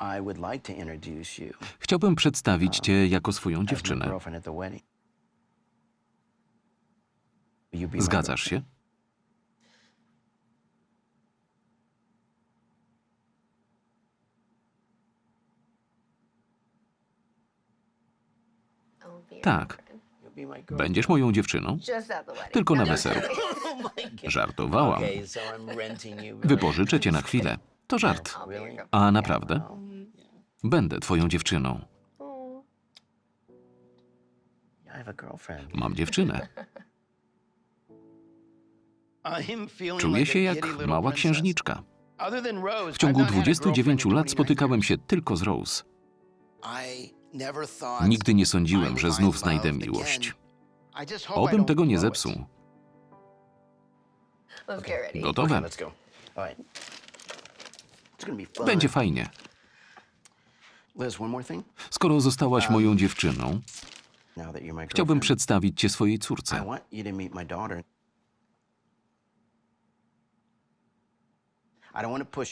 I would like to introduce you Chciałbym przedstawić cię jako swoją as my dziewczynę. girlfriend at the wedding. Will you be my Zgadzasz się? Tak. girlfriend? You'll be my girlfriend. Będziesz moją dziewczyną? Tylko na No, no, weselu. Oh. Żartowałam. Okay, so I'm renting you. Wypożyczę cię na chwilę. To żart. A naprawdę? Będę twoją dziewczyną. Mam dziewczynę. Czuję się jak mała księżniczka. W ciągu I've not had a 29 girlfriend in lat 20 spotykałem się tylko z Rose. Nigdy nie sądziłem, że znów znajdę miłość. Obym tego nie zepsuł. Gotowe? Będzie fajnie. Skoro zostałaś moją dziewczyną, chciałbym przedstawić cię swojej córce.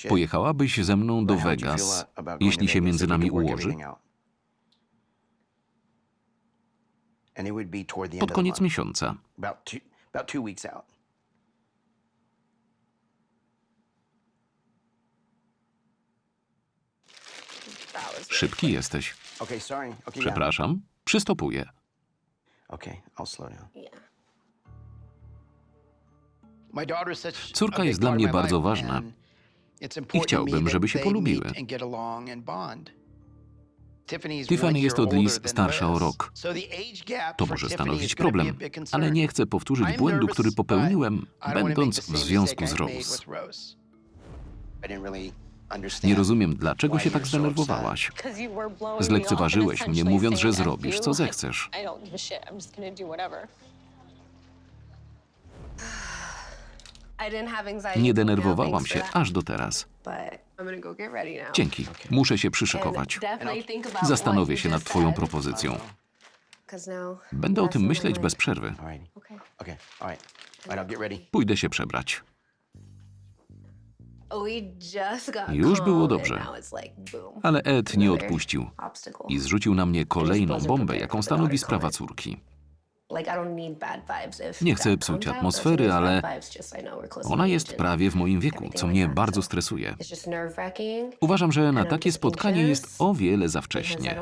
Pojechałabyś ze mną do Vegas, jeśli się między nami ułoży? everything out? And Szybki jesteś. Przepraszam. Przystopuję. Córka jest dla mnie bardzo ważna. important chciałbym, żeby się polubiły. Tiffany jest od Liz starsza o rok. To może stanowić problem, ale nie chcę powtórzyć błędu, który popełniłem, I będąc w związku z I Rose. Nie rozumiem, dlaczego się tak zdenerwowałaś. Zlekceważyłeś mnie, mówiąc, że saying, "F zrobisz, co zechcesz. Nie denerwowałam się aż do teraz. Dzięki. Muszę się przyszykować. Zastanowię się nad twoją propozycją. Będę o tym myśleć bez przerwy. Pójdę się przebrać. Już było dobrze. Ale Ed nie odpuścił i zrzucił na mnie kolejną bombę, jaką stanowi sprawa córki. Nie chcę psuć atmosfery, ale Ona jest prawie w moim wieku, co mnie bardzo stresuje. Uważam, że na takie spotkanie jest o wiele za wcześnie.